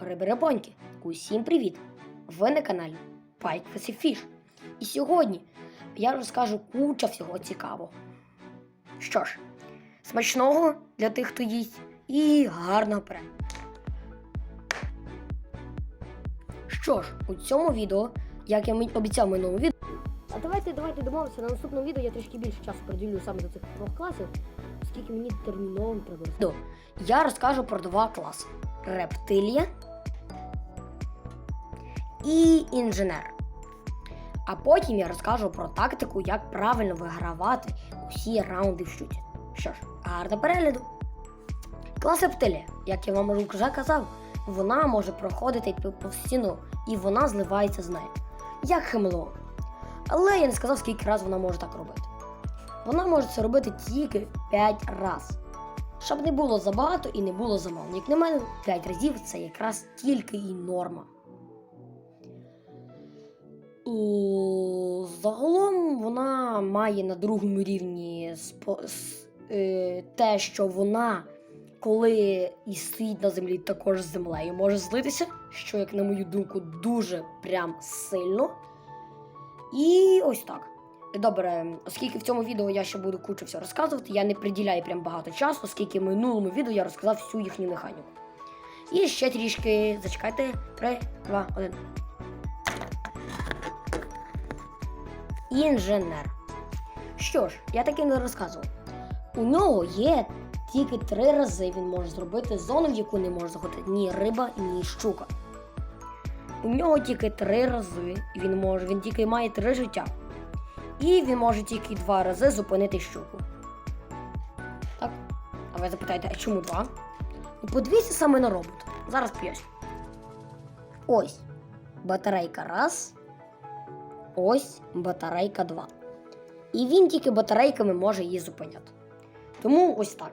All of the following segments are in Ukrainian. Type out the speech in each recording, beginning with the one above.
риберебоньки! Усім привіт! Ви на каналі Pike Fish. І сьогодні я розкажу куча всього цікавого. Що ж, смачного для тих, хто їсть, і гарного перегляду. Що ж, у цьому відео, як я обіцяв в минулому відео. А давайте, давайте домовимося, на наступному відео я трішки більше часу приділю саме до цих двох класів, оскільки мені терміново треба. Я розкажу про два класи: рептилія і інженер. А потім я розкажу про тактику, як правильно вигравати усі раунди в щуті. Що ж, гарного перегляду. Клас рептилія, як я вам вже казав, вона може проходити по- стіну, і вона зливається з нею. Як хемлеон. Але я не сказав, скільки разів вона може так робити. Вона може це робити тільки 5 разів. Щоб не було забагато і не було замало. Як на мене, 5 разів це якраз тільки і норма. Загалом вона має на другому рівні е, те, що вона, коли і стоїть на землі, також з землею може злитися, що, як на мою думку, дуже прям сильно. І ось так. Добре, оскільки в цьому відео я ще буду кучу все розказувати, я не приділяю прям багато часу, оскільки в минулому відео я розказав всю їхню механіку. І ще трішки зачекайте. 3, 2, 1. Інженер. Що ж, я таки не розказував. У нього є тільки три рази він може зробити зону, в яку не може заходити ні риба, ні щука. У нього тільки три рази. Він може, він тільки має три життя. І він може тільки два рази зупинити щуку. Так. А ви запитаєте, а чому два? Ну, подивіться саме на робот. Зараз поясню. Ось. Батарейка раз. Ось батарейка 2. І він тільки батарейками може її зупиняти. Тому ось так.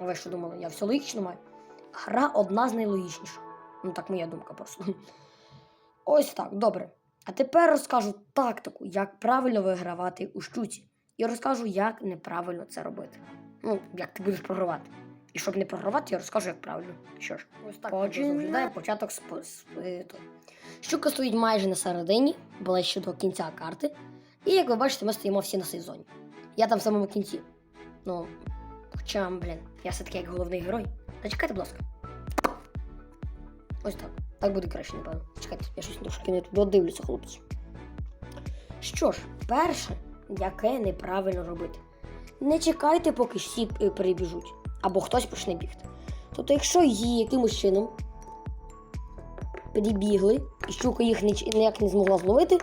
Ви що думали? Я все логічно маю. Гра одна з найлогічніших. Ну, так моя думка просто. Ось так, добре. А тепер розкажу тактику, як правильно вигравати у щуці. І розкажу, як неправильно це робити. Ну, як ти будеш програвати. І щоб не програвати, я розкажу, як правильно. Що ж, ось так виглядає початок з. Щука стоїть майже на середині, ближче до кінця карти. І як ви бачите, ми стоїмо всі на сезоні. Я там в самому кінці. Ну, хоча, блін, я все-таки як головний герой. Зачекайте, будь ласка. Ось так. Так буде краще, напевно. Чекайте, я щось трошки не туди дивлюся, хлопці. Що ж, перше, яке неправильно робити. Не чекайте, поки всі е, перебіжуть, або хтось почне бігти. Тобто, якщо її якимось чином перебігли, і щука їх ніяк не змогла зловити,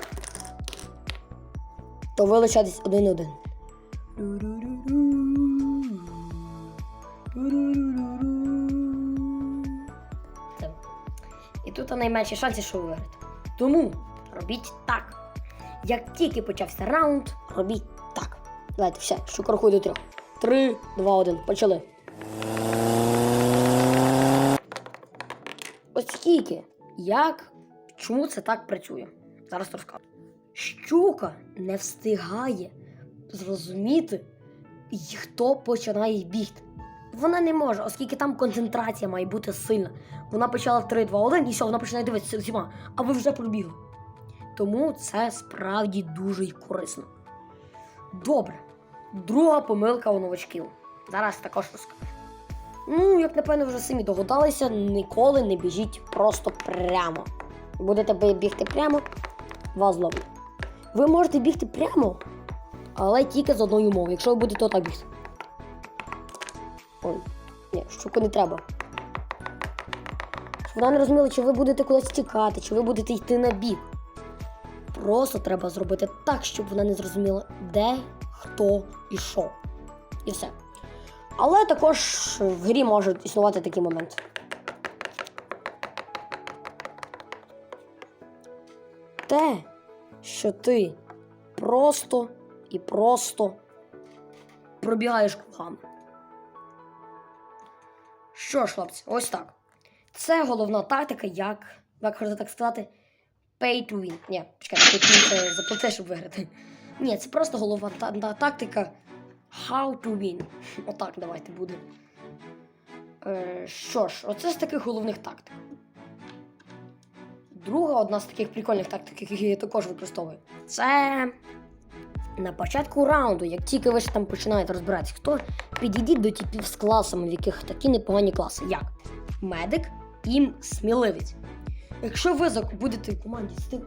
то ви лишаєтесь один-один. І тут найменші шанси, що ви виграєте. Тому робіть так. Як тільки почався раунд, робіть так. Давайте, все, щука рахує до трьох. Три, два, один. Почали. Оскільки, як, чому це так працює? Зараз розкажу. Щука не встигає зрозуміти, хто починає бігти. Вона не може, оскільки там концентрація має бути сильна. Вона почала 3, 2, 1 і все, вона починає дивитися всіма, а ви вже пробігли. Тому це справді дуже корисно. Добре. Друга помилка у новачків. Зараз також розкажу. Ну, як напевно, вже самі догадалися, ніколи не біжіть просто прямо. Будете бігти прямо, вас зловлять. Ви можете бігти прямо, але тільки з одною умовою, якщо ви будете отак бігти. Ой, ні, щуку не треба. Щоб вона не розуміла, чи ви будете кудись тікати, чи ви будете йти на бік. Просто треба зробити так, щоб вона не зрозуміла, де, хто і що. І все. Але також в грі можуть існувати такі моменти. Те, що ти просто і просто пробігаєш кругами. Що ж, хлопці, ось так. Це головна тактика, як, як можна так сказати, pay to win. Ні, чекайте, pay to win це заплати, щоб виграти. Ні, це просто головна та- та- тактика how to win. Отак давайте буде. Е, що ж, оце з таких головних тактик. Друга одна з таких прикольних тактик, які я також використовую, це на початку раунду, як тільки ви ж там починаєте розбиратися, хто підійдіть до типів з класами, в яких такі непогані класи, як медик і сміливець. Якщо ви будете в команді з тим.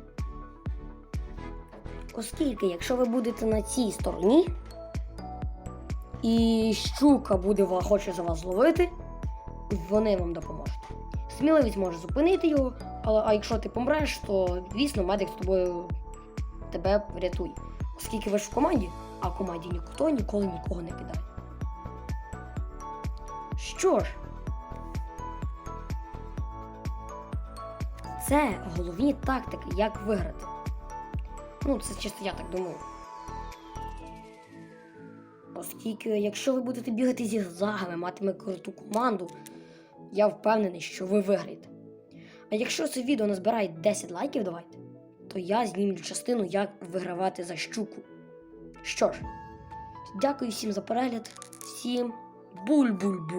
Оскільки, якщо ви будете на цій стороні, і щука буде хоче за вас зловити, вони вам допоможуть. Сміливість може зупинити його, але а якщо ти помреш, то звісно медик з тобою тебе врятує. Оскільки ви ж в команді, а в команді ніхто ніколи нікого не кидає. Що ж, це головні тактики, як виграти. Ну, це чисто я так думаю. Оскільки, якщо ви будете бігати зі зігзагами, матиме круту команду, я впевнений, що ви виграєте. А якщо це відео назбирає 10 лайків, давайте, то я знімлю частину, як вигравати за щуку. Що ж, дякую всім за перегляд, всім буль-буль-буль.